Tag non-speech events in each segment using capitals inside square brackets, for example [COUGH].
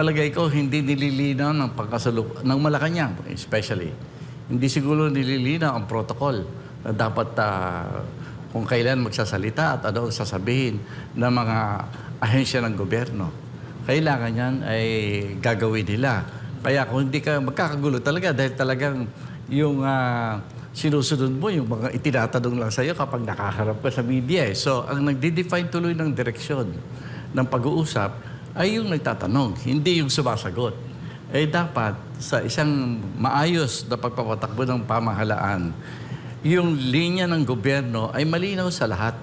palagay ko, hindi nililinaw ng pagkasaluk ng Malacanang, especially. Hindi siguro nililinaw ang protocol na dapat ah, kung kailan magsasalita at ano ang sasabihin ng mga ahensya ng gobyerno. Kailangan yan ay gagawin nila. Kaya kung hindi ka magkakagulo talaga dahil talagang yung ah, sinusunod mo, yung mga itinatanong lang sa'yo kapag nakaharap ka sa media. Eh. So, ang nagde-define tuloy ng direksyon ng pag-uusap ay yung nagtatanong, hindi yung sumasagot. Eh dapat sa isang maayos na pagpapatakbo ng pamahalaan, yung linya ng gobyerno ay malinaw sa lahat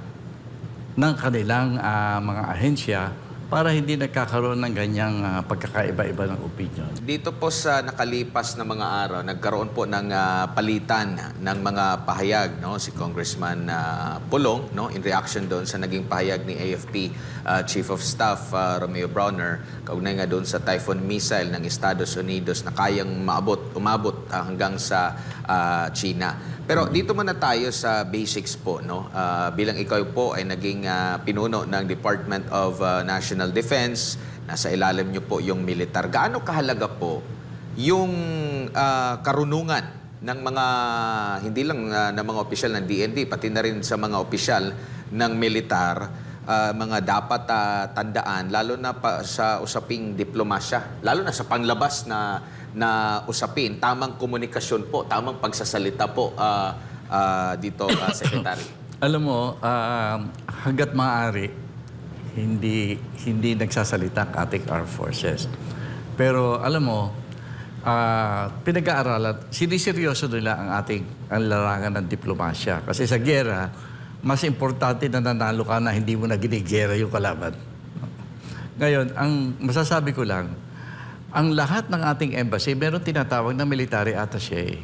ng kanilang ah, mga ahensya para hindi nagkakaroon ng ganyang ah, pagkakaiba-iba ng opinion. Dito po sa nakalipas na mga araw, nagkaroon po ng ah, palitan ng mga pahayag no si Congressman ah, Pulong no in reaction doon sa naging pahayag ni AFP ah, Chief of Staff ah, Romeo Browner kaugnay nga doon sa Typhoon missile ng Estados Unidos na kayang maabot umabot ah, hanggang sa ah, China. Pero dito muna tayo sa basics po no. Ah, bilang ikaw po ay naging ah, pinuno ng Department of ah, National Defense, nasa ilalim niyo po yung militar. Gaano kahalaga po yung ah, karunungan ng mga hindi lang ah, ng mga opisyal ng DND pati na rin sa mga opisyal ng militar ah, mga dapat ah, tandaan lalo na pa sa usaping diplomasya, lalo na sa panglabas na na usapin, tamang komunikasyon po, tamang pagsasalita po ah, ah, dito ah, [COUGHS] secretary. Alam mo, ah, hanggat maaari, hindi hindi nagsasalita ang ating armed forces. Pero alam mo, ah, pinag-aaralan, siniseryoso nila ang ating ang larangan ng diplomasya. Kasi sa gera, mas importante na nanalo ka na hindi mo na ginigera yung kalaban. Ngayon, ang masasabi ko lang, ang lahat ng ating embassy, meron tinatawag na military attaché.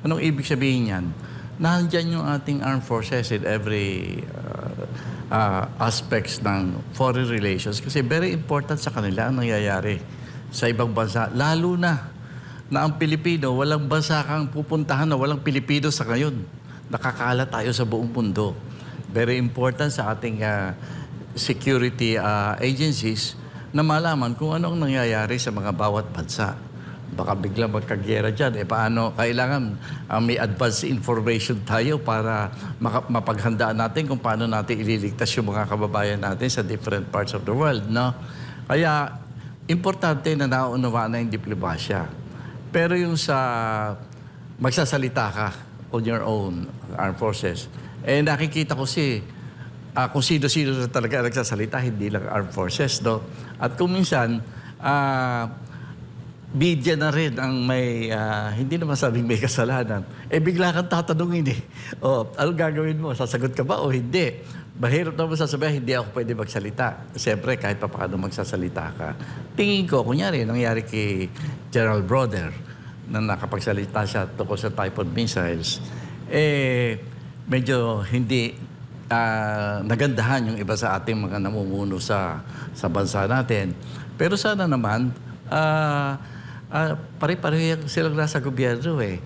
Anong ibig sabihin yan? Nandyan yung ating armed forces in every uh, uh, aspects ng foreign relations kasi very important sa kanila ang nangyayari sa ibang bansa. Lalo na na ang Pilipino, walang bansa kang pupuntahan na walang Pilipino sa ngayon. Nakakala tayo sa buong mundo. Very important sa ating uh, security uh, agencies na malaman kung ano ang nangyayari sa mga bawat bansa. Baka biglang magkagyera dyan. Eh paano? Kailangan uh, may advance information tayo para mapaghandaan natin kung paano natin ililigtas yung mga kababayan natin sa different parts of the world. No? Kaya, importante na naunawaan na yung diplomasya. Pero yung sa magsasalita ka on your own, armed forces, eh nakikita ko si ah, kung sino-sino talaga nagsasalita, hindi lang armed forces, no? At kung minsan, ah, media na rin ang may, ah, hindi naman sabing may kasalanan. Eh, bigla kang tatanungin eh. O, anong gagawin mo? Sasagot ka ba o hindi? Mahirap naman sasabihin, hindi ako pwede magsalita. Siyempre, kahit pa paano magsasalita ka. Tingin ko, kunyari, nangyari kay General Broder, na nakapagsalita siya tungkol sa Typhoon missiles, eh, medyo hindi ah, nagandahan yung iba sa ating mga namumuno sa sa bansa natin. Pero sana naman, ah, ah, pare-pareho silang nasa gobyerno eh.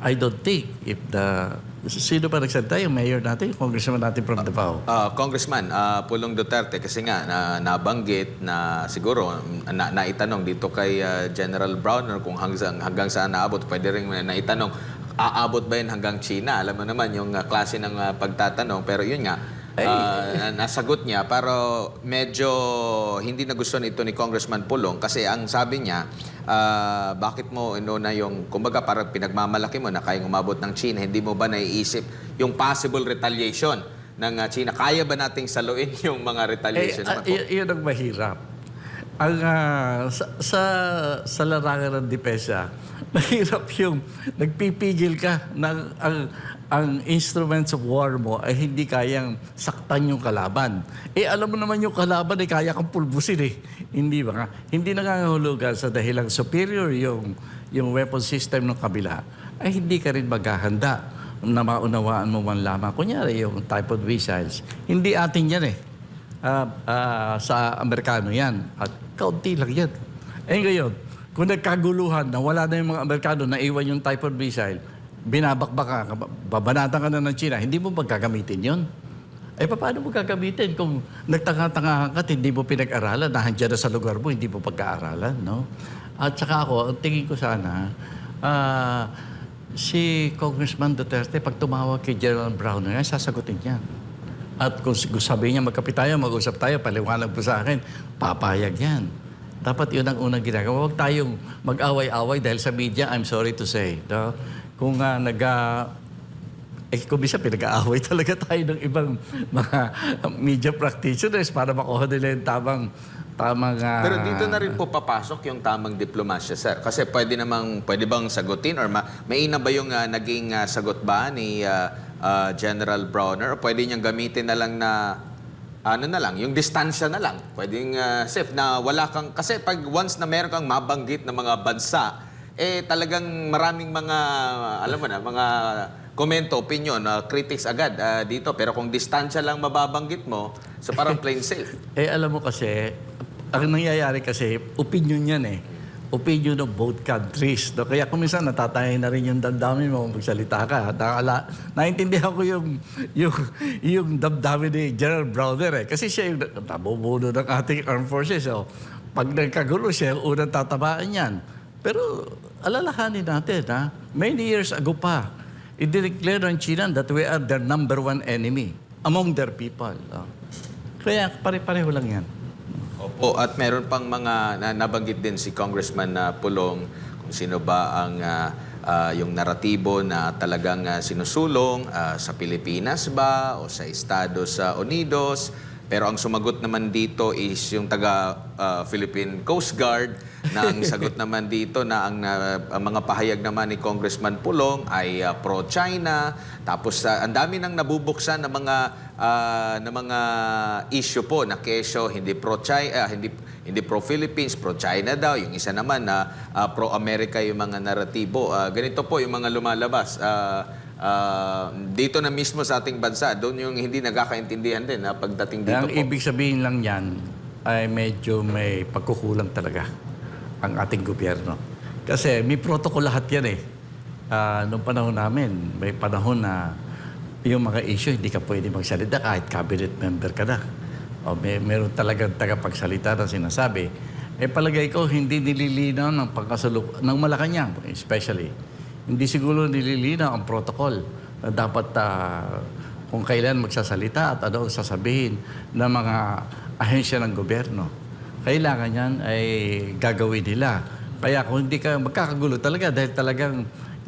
I don't think if the... Sino pa nagsalita? Yung mayor natin, yung congressman natin from Davao. Ah, Congressman ah, Pulong Duterte kasi nga na, nabanggit na siguro na, naitanong dito kay ah, General Browner kung hanggang, hanggang saan naabot. Pwede rin naitanong, aabot ba yan hanggang China? Alam mo naman yung ah, klase ng ah, pagtatanong. Pero yun nga, na- nasagot niya. Pero medyo hindi nagustuhan ito ni Congressman Pulong kasi ang sabi niya, ah, bakit mo inuna yung, kumbaga parang pinagmamalaki mo na kayang umabot ng China, hindi mo ba naiisip yung possible retaliation ng ah, China? Kaya ba nating saluin [LAUGHS] yung mga Eh, retaliation po? y- yun ang mahirap. Ang ah, sa, sa, sa larangan ng depensa, [LAUGHS] mahirap yung nagpipigil ka ng ang, ang instruments of war mo ay hindi kayang saktan yung kalaban. Eh alam mo naman yung kalaban ay kaya kang pulbusin eh. Hindi ba nga? Hindi nangangahulugan sa dahilang superior yung, yung weapon system ng kabila ay hindi ka rin maghahanda na maunawaan mo man lamang. Kunyari yung typhoon missiles, hindi atin yan eh. Ah, ah, sa Amerikano yan. At kaunti lang yan. Eh ngayon, kung nagkaguluhan na wala na yung mga Amerikano na iwan yung typhoon missile, binabakbak ka, babanatan ka na ng China, hindi mo magagamitin yun. Ay, paano mo gagamitin kung nagtanga-tanga ka hindi mo pinag-aralan, nandiyan na sa lugar mo, hindi mo pagka-aralan, no? At saka ako, ang tingin ko sana, ah, si Congressman Duterte, pag tumawag kay General Brown, sasagutin niya. At kung sabi niya, magkapit tayo, mag-usap tayo, paliwanag po sa akin, papayag yan. Dapat yun ang unang ginagawa. Huwag tayong mag-away-away dahil sa media, I'm sorry to say. No? Kung uh, nag... ah, eh, kung bisa pinag-aaway [LAUGHS] talaga tayo ng ibang mga media practitioners para makuha nila yung tamang, tamang... ah, Pero dito na rin po papasok yung tamang diplomasya, sir. Kasi pwede namang, pwede bang sagutin or ma, maina ba yung ah, naging ah, sagot ba ni ah, ah, General Browner? O pwede niyang gamitin na lang na, ano na lang, yung distansya na lang. Pwedeng uh, safe na wala kang, kasi pag once na meron kang mabanggit na mga bansa, eh talagang maraming mga, alam mo na, mga komento, opinion, ah, critics agad ah, dito. Pero kung distansya lang mababanggit mo, so parang plain safe. [LAUGHS] Eh, alam mo kasi, ang nangyayari kasi, opinion yan eh. Opinion of both countries. No? Kaya kung minsan natatay na rin yung damdamin mo magsalita ka. Nakala, naintindihan ko yung, yung, yung damdamin ni General Browner eh. Kasi siya yung nabubuno ng ating armed forces. So, pag nagkagulo siya, yung unang tatabaan yan. Pero alalahanin natin, ha? many years ago pa, i-declare ng China that we are their number one enemy among their people. oh. Kaya pare-pareho lang yan. Opo, at meron pang mga na, nabanggit din si Congressman na Pulong kung sino ba ang ah, ah, yung naratibo na talagang ah, sinusulong ah, sa Pilipinas ba o sa Estados Unidos. Pero ang sumagot naman dito is yung taga ah, Philippine Coast Guard na ang [LAUGHS] sagot naman dito na ang, ah, ang mga pahayag naman ni Congressman Pulong ay ah, pro-China. Tapos ah, ang dami nang nabubuksan ng mga ah, ng mga issue po na kesyo hindi pro-China, hindi hindi pro-Philippines, pro-China daw. Yung isa naman na ah, pro-America yung mga naratibo. Ah, ganito po yung mga lumalabas. Ah, ah, dito na mismo sa ating bansa, doon yung hindi nagkakaintindihan din na pagdating dito ang po. ibig sabihin lang yan ay medyo may pagkukulang talaga ang ating gobyerno. Kasi may protocol lahat yan eh. Ah, noong panahon namin, may panahon na yung mga issue, hindi ka pwede magsalita kahit cabinet member ka na. O may, meron talagang tagapagsalita na sinasabi. Eh palagay ko, hindi nililinaw ng pagkasaluk ng Malacanang, especially. Hindi siguro nililinaw ang protocol na dapat ah, kung kailan magsasalita at ano ang sasabihin ng mga ahensya ng gobyerno. Kailangan yan ay gagawin nila. Kaya kung hindi ka magkakagulo talaga dahil talagang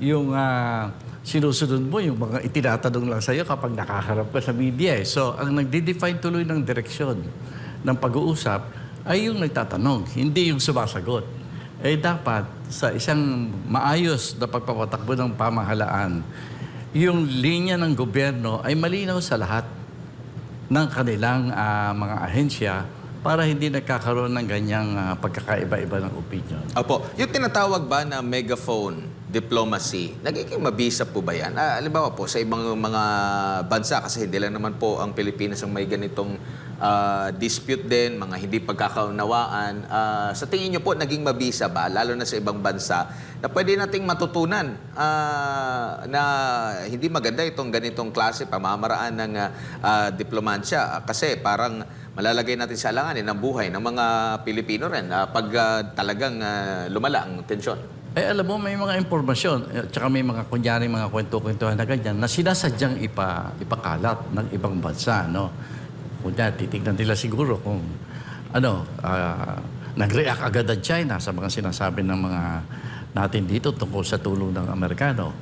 yung ah, sinusunod mo, yung mga itinatanong lang sa'yo kapag nakaharap ka sa media. Eh. So, ang nagde-define tuloy ng direksyon ng pag-uusap ay yung nagtatanong, hindi yung sumasagot. Eh dapat sa isang maayos na pagpapatakbo ng pamahalaan, yung linya ng gobyerno ay malinaw sa lahat ng kanilang ah, mga ahensya para hindi nagkakaroon ng ganyang ah, pagkakaiba-iba ng opinion. Opo, yung tinatawag ba na megaphone diplomacy, nagiging mabisa po ba yan? Ah, halimbawa po, sa ibang mga bansa, kasi hindi lang naman po ang Pilipinas ang may ganitong ah, dispute din, mga hindi pagkakaunawaan. Ah, sa tingin nyo po, naging mabisa ba, lalo na sa ibang bansa, na pwede nating matutunan ah, na hindi maganda itong ganitong klase, pamamaraan ng ah, diplomansya. Kasi parang malalagay natin sa alanganin ang buhay ng mga Pilipino rin ah, pag ah, talagang ah, lumala ang tensyon. Eh alam mo, may mga impormasyon, at saka may mga kunyari mga kwento-kwentuhan na ganyan na sinasadyang ipa, ipakalat ng ibang bansa, no? Kunya, titignan nila siguro kung ano, ah, nag-react agad ang China sa mga sinasabi ng mga natin dito tungkol sa tulong ng Amerikano.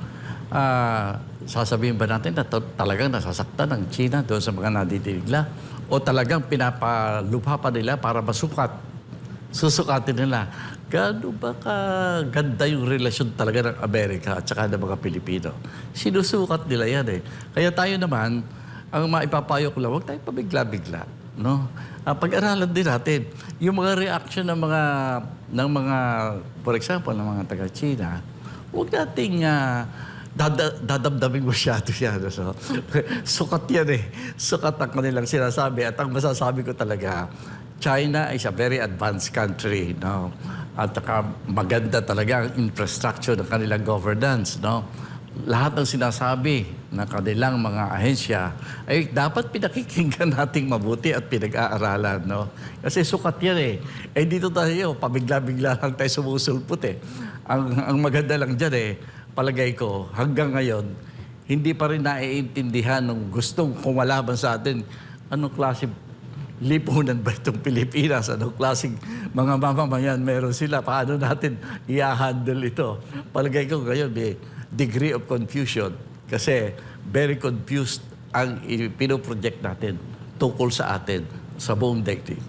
Ah, sasabihin ba natin na talagang nasasaktan ng China doon sa mga nadidiligla? O talagang pinapalupha pa nila para masukat susukatin nila. Gaano ba kaganda yung relasyon talaga ng Amerika at saka ng mga Pilipino? Sinusukat nila yan eh. Kaya tayo naman, ang maipapayo ko lang, huwag tayo pabigla-bigla. No? Ah, pag-aralan din natin yung mga reaction ng mga, ng mga, for example, ng mga taga-China, huwag nating ah, dada, dadamdamin masyado yan. [LAUGHS] So, sukat yan eh. Sukat ang kanilang sinasabi. At ang masasabi ko talaga, China is a very advanced country, no? At saka maganda talaga ang infrastructure ng kanilang governance, no? Lahat ng sinasabi ng kanilang mga ahensya ay dapat pinakikinggan [LAUGHS] nating mabuti at pinag-aaralan. No? Kasi sukat yan eh. Eh dito tayo, pabigla-bigla lang tayo sumusulpot eh. Ang, ang maganda lang dyan eh, palagay ko, hanggang ngayon, hindi pa rin naiintindihan ng gustong kumalaban sa atin anong klase lipunan ba itong Pilipinas? Anong klaseng mga mamamayan meron sila? Paano natin i-handle ito? Palagay ko ngayon may degree of confusion kasi very confused ang pinoproject natin tungkol sa atin sa buong daigdig.